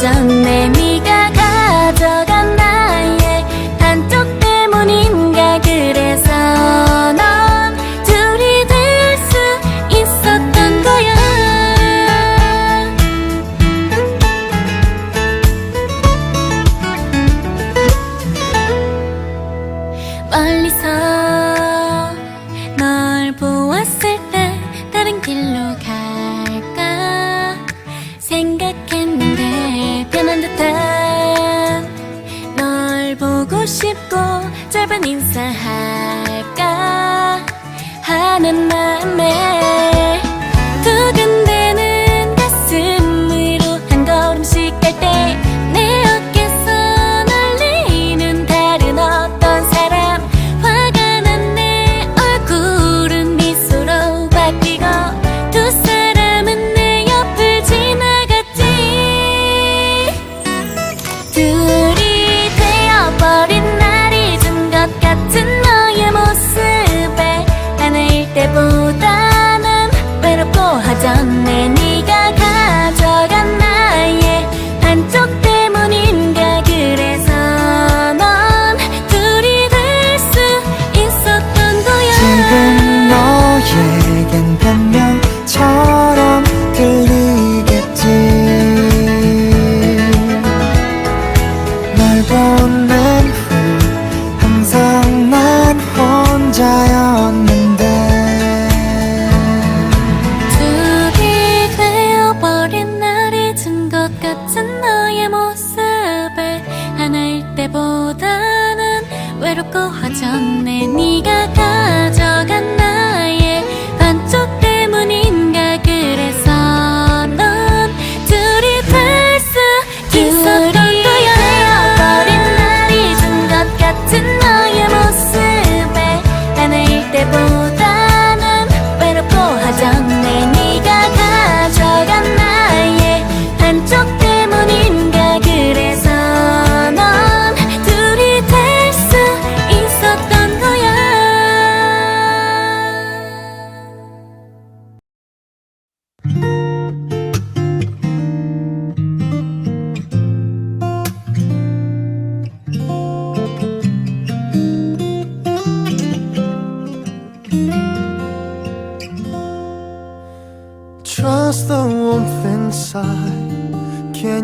화졌네 네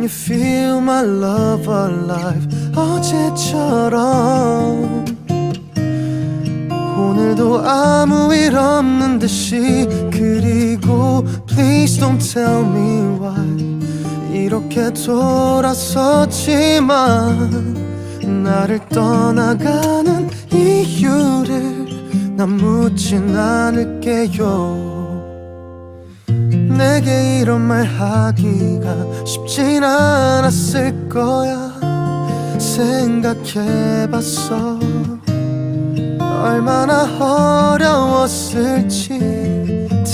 you feel my love alive? 어제처럼 오늘도 아무 일 없는 듯이 그리고 Please don't tell me why 이렇게 돌아섰지만 나를 떠나가는 이유를 난 묻진 않을게요 내게 이런 말 하기가 쉽진 않았을 거야. 생각해봤어. 얼마나 어려웠을지.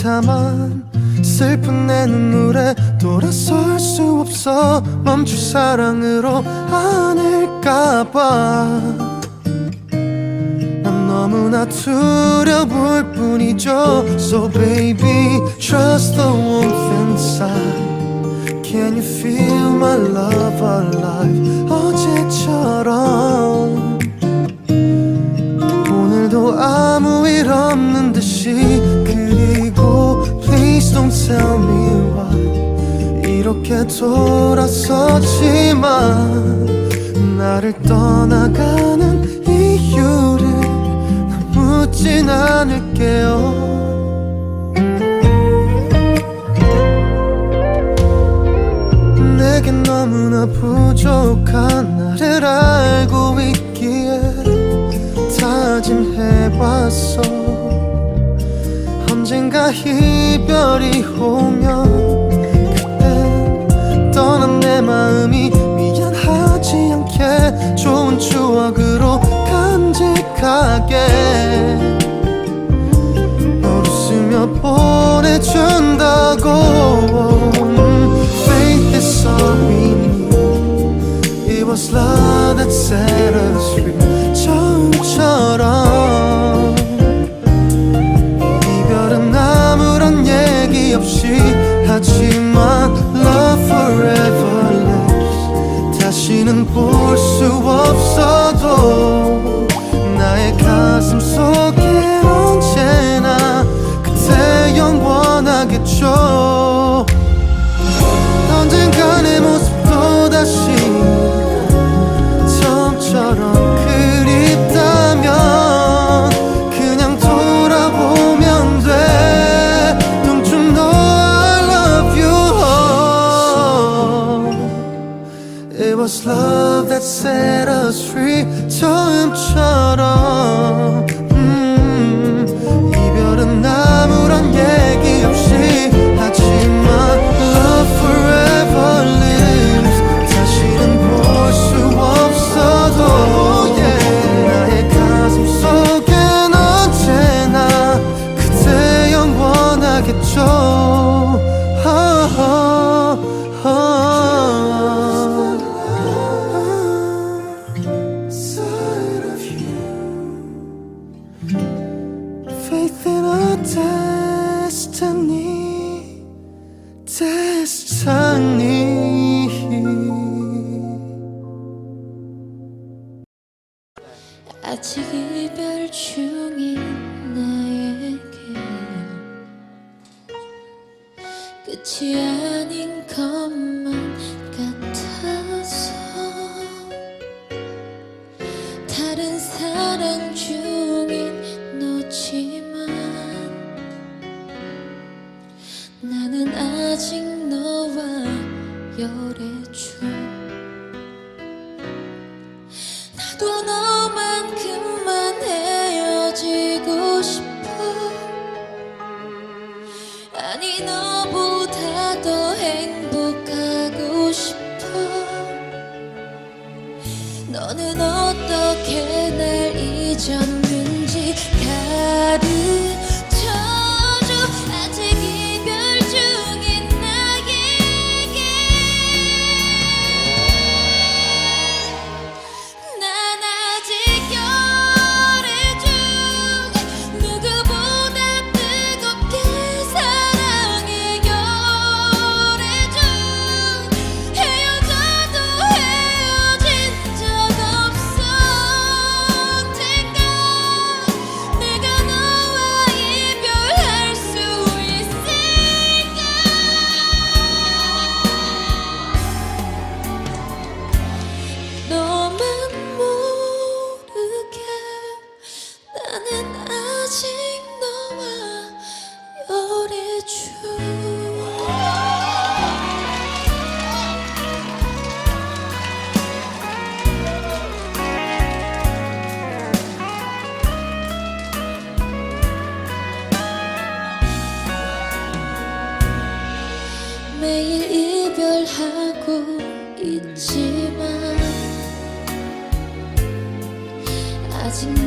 다만 슬픈 내 눈물에 돌아설 수 없어. 멈출 사랑으로 난 너무나 두려울 뿐이죠 So baby trust the warmth inside Can you feel my love alive 어제처럼 오늘도 아무 일 없는 듯이 그리고 Please don't tell me why 이렇게 돌아섰지만 나를 떠나가는 이유를 난 묻진 않을게요. 내겐 너무나 부족한 나를 알고 있기에 다짐해봤어. 언젠가 이별이 오면 그땐 떠난 내 마음이 미안하지 않게 좋은 추억으로 솔직하게 널 웃으며 보내준다고 Faith is all we need It was love that set us free 처음처럼 이별은 아무런 얘기 없이 하지만 Love forever lives 다시는 볼 수 없어도 가슴 속에 언제나 그대 영원하겠죠. 언젠가 내 모습도 다시 처음처럼 그립다면 그냥 돌아보면 돼. Don't I love you? It was love that set us free. 처음처럼 세상이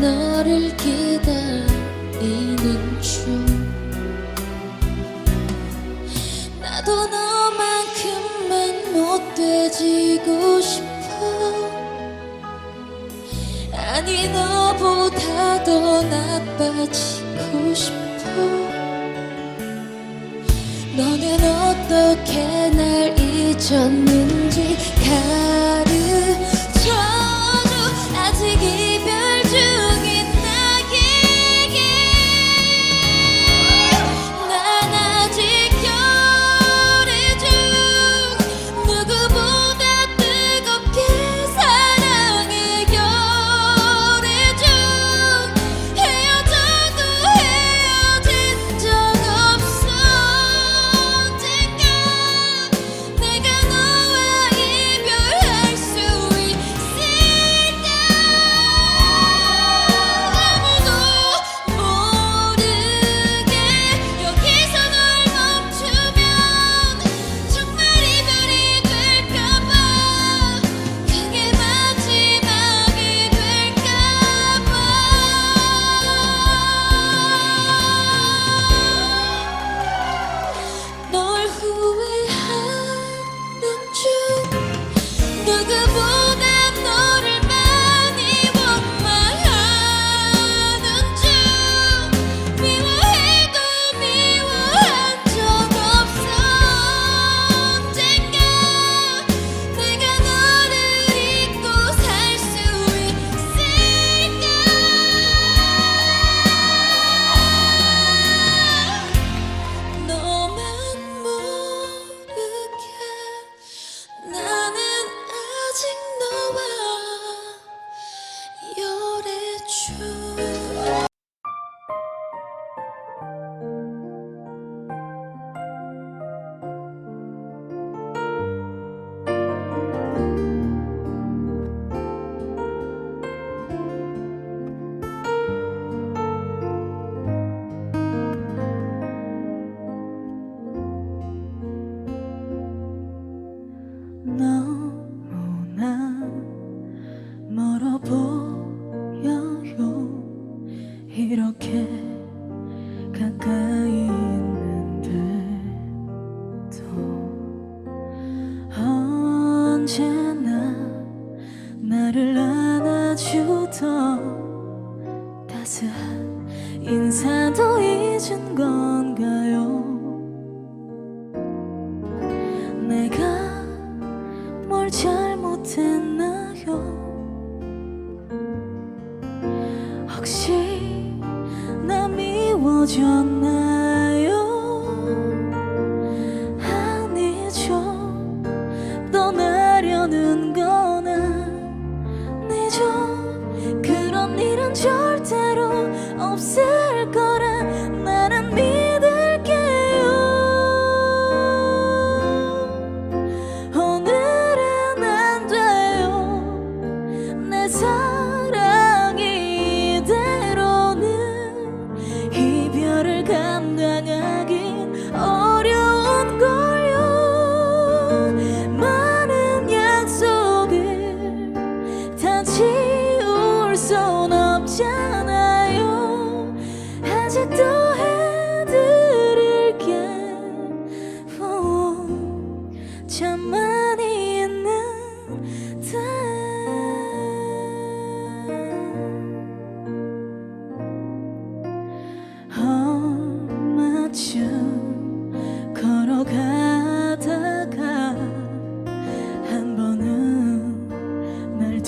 너를 기다려.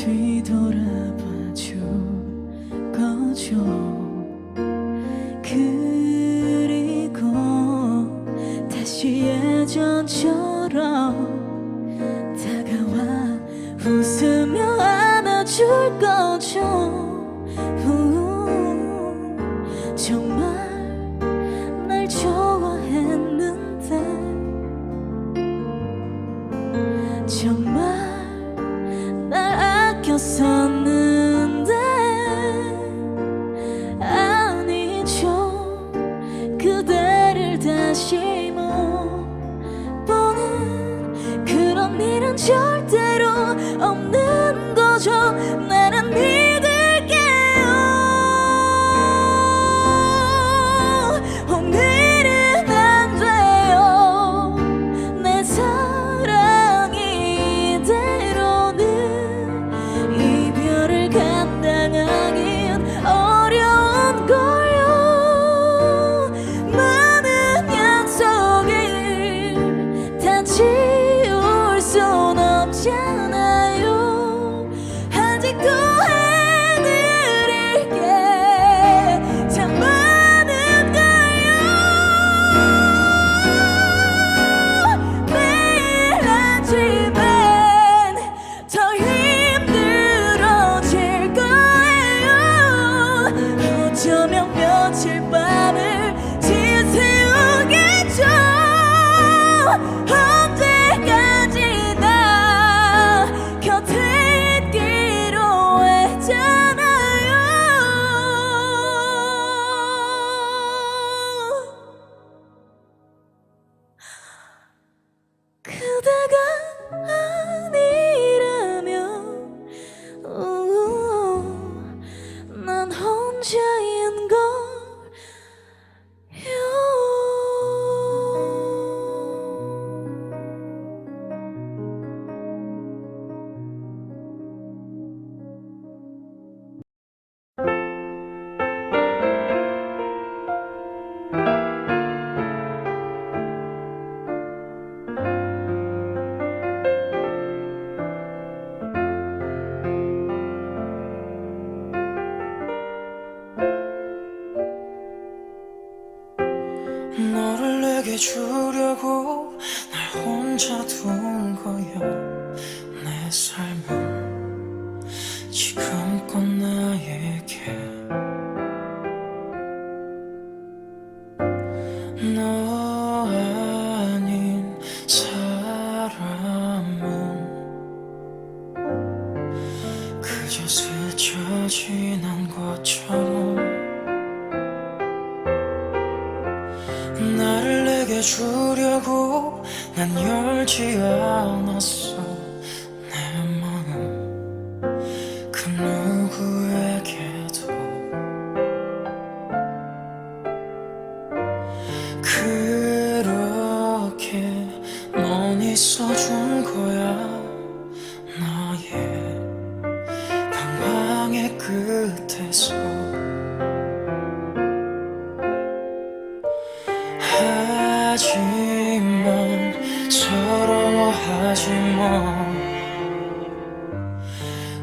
뒤돌아봐 줄 거죠 그리고 다시 예전처럼 하지만 서러워하지 마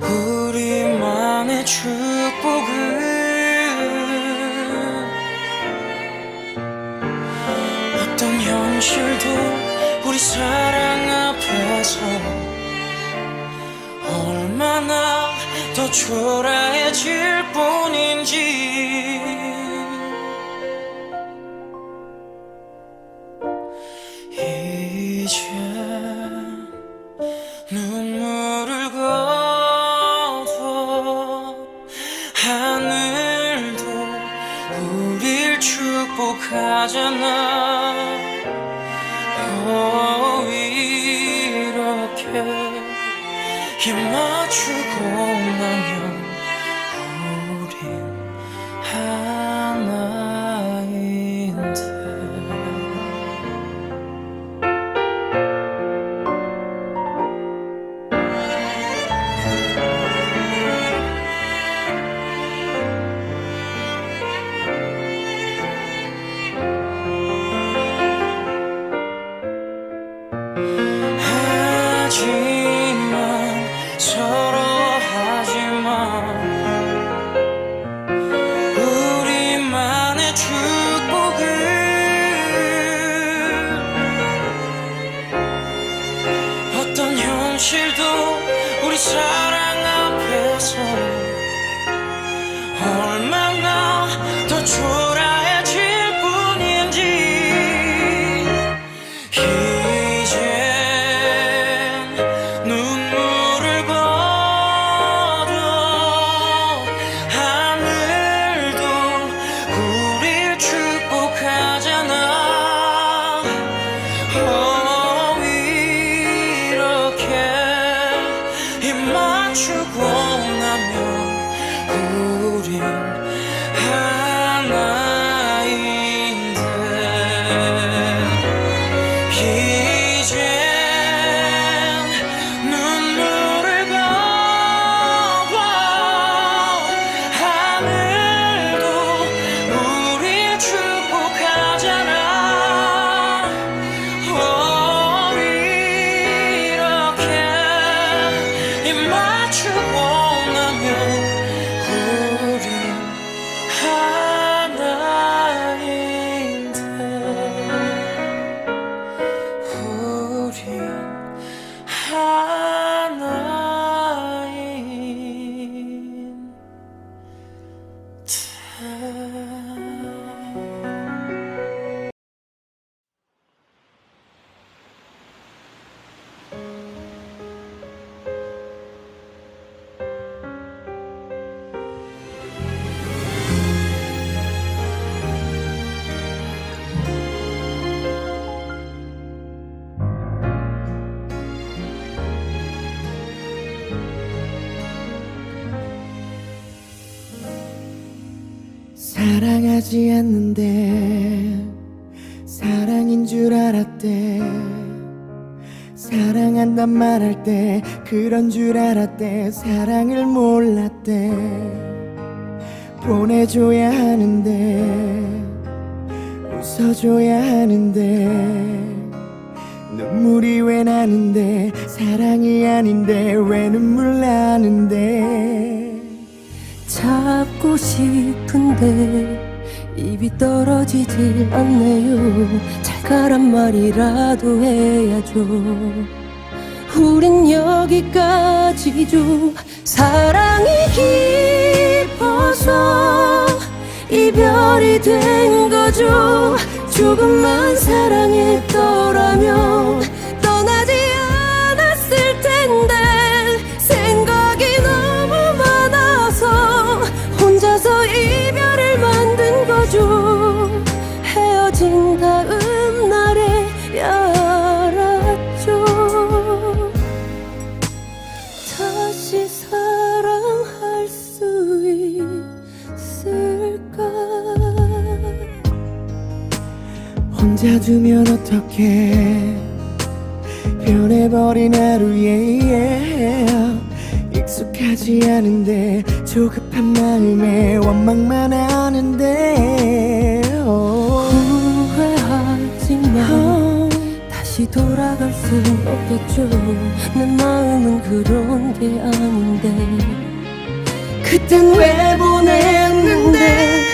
우리만의 축복은 어떤 현실도 우리 사랑 앞에서 얼마나 더 초라해질 뿐인지 하지 않는데 사랑인 줄 알았대. 사랑한단 말할 때 그런 줄 알았대. 사랑을 몰랐대. 보내줘야 하는데 웃어줘야 하는데 눈물이 왜 나는데 사랑이 아닌데 왜 눈물 나는데. 잡고 싶은데 입이 떨어지질 않네요. 잘 가란 말이라도 해야죠. 우린 여기까지죠. 사랑이 깊어서 이별이 된 거죠. 조금만 사랑했더라면 찾아두면 어떡해. 변해버린 하루에 yeah. 익숙하지 않은데 조급한 마음에 원망만 하는데. 후회하지만 어. 다시 돌아갈 수 없겠죠. 내 마음은 그런 게 아닌데. 그땐 왜 보냈는데?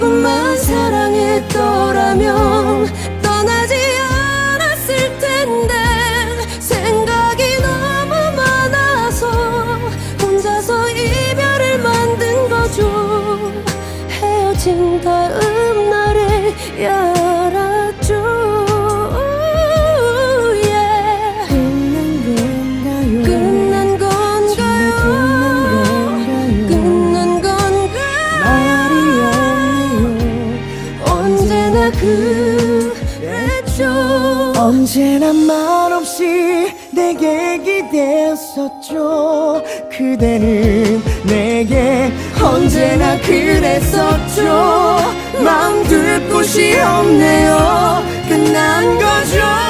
조금만 사랑했더라면 있죠 그대는 내게 언제나 그랬었죠. 마음 둘 곳이 없네요. 끝난 거죠.